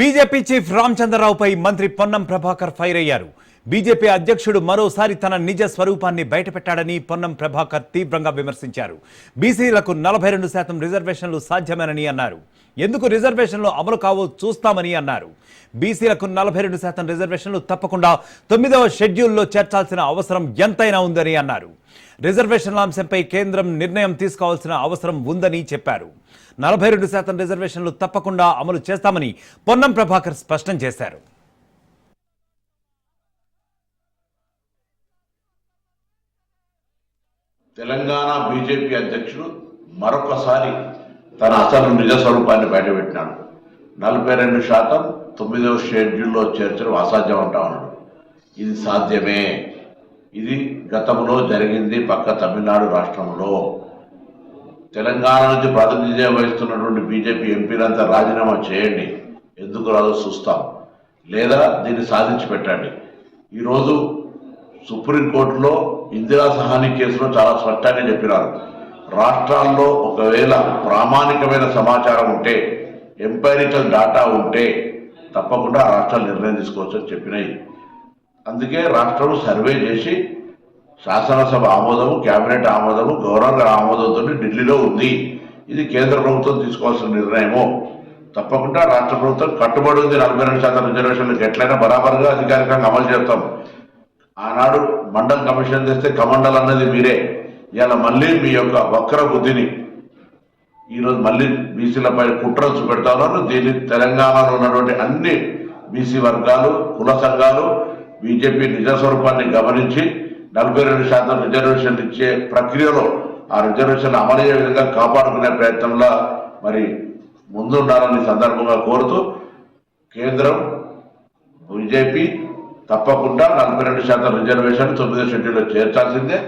BJP chief రామచంద్రరావుపై మంత్రి Ponnam Prabhakar fire అయ్యారు. బీజేపీ అధ్యక్షుడు మరోసారి తన నిజ స్వరూపాన్ని బయటపెట్టాడని పొన్నం ప్రభాకర్ తీవ్రంగా విమర్శించారు. బీసీలకు నలభై రెండు శాతం రిజర్వేషన్లు సాధ్యమేనని అన్నారు. ఎందుకు రిజర్వేషన్లు అమలు కావో చూస్తామని అన్నారు. బీసీలకు నలభై రెండు శాతం రిజర్వేషన్లు తప్పకుండా తొమ్మిదవ షెడ్యూల్లో చేర్చాల్సిన అవసరం ఎంతైనా ఉందని అన్నారు. రిజర్వేషన్ల అంశంపై కేంద్రం నిర్ణయం తీసుకోవాల్సిన అవసరం ఉందని చెప్పారు. నలభై రెండు శాతం రిజర్వేషన్లు తప్పకుండా అమలు చేస్తామని పొన్నం ప్రభాకర్ స్పష్టం చేశారు. తెలంగాణ బీజేపీ అధ్యక్షుడు మరొకసారి తన అసలు నిజ స్వరూపాన్ని బయటపెట్టినాడు. నలభై రెండు శాతం తొమ్మిదవ షెడ్యూల్లో చేర్చడం అసాధ్యం అంటా ఉన్నాడు. ఇది సాధ్యమే. ఇది గతంలో జరిగింది పక్క తమిళనాడు రాష్ట్రంలో. తెలంగాణ నుంచి ప్రాతినిధ్యం వహిస్తున్నటువంటి బీజేపీ ఎంపీలంతా రాజీనామా చేయండి. ఎందుకు రాదో చూస్తాం. లేదా దీన్ని సాధించి పెట్టండి. ఈరోజు సుప్రీంకోర్టులో ఇందిరా సహాని కేసులో చాలా స్పష్టంగా చెప్పినారు. రాష్ట్రాల్లో ఒకవేళ ప్రామాణికమైన సమాచారం ఉంటే ఎంపైరికల్ డాటా ఉంటే తప్పకుండా ఆ రాష్ట్రాలు నిర్ణయం తీసుకోవచ్చని చెప్పినాయి. అందుకే రాష్ట్రం సర్వే చేసి శాసనసభ ఆమోదము కేబినెట్ ఆమోదము గవర్నర్ ఆమోదంతో ఢిల్లీలో ఉంది. ఇది కేంద్ర ప్రభుత్వం తీసుకోవాల్సిన నిర్ణయము. తప్పకుండా రాష్ట్ర ప్రభుత్వం కట్టుబడి ఉంది. నలభై రెండు శాతం రిజర్వేషన్లకు ఎట్లయినా బరాబరుగా అధికారికంగా అమలు చేస్తాం. ఆనాడు మండల్ కమిషన్ తెస్తే కమండల్ అన్నది మీరే. ఇలా మళ్ళీ మీ యొక్క వక్ర బుద్ధిని ఈరోజు మళ్ళీ బీసీలపై కుట్రలు పెడతారు దీన్ని తెలంగాణలో ఉన్నటువంటి అన్ని బీసీ వర్గాలు కుల సంఘాలు బీజేపీ నిజ స్వరూపాన్ని గమనించి నలభై రెండు శాతం రిజర్వేషన్ ఇచ్చే ప్రక్రియలో ఆ రిజర్వేషన్ అమలయ్యే విధంగా కాపాడుకునే ప్రయత్నంలో మరి ముందుండాలని సందర్భంగా కోరుతూ కేంద్రం బీజేపీ తప్పకుండా నలభై రెండు శాతం రిజర్వేషన్ తొమ్మిదో షెడ్యూల్లో చేర్చాల్సిందే.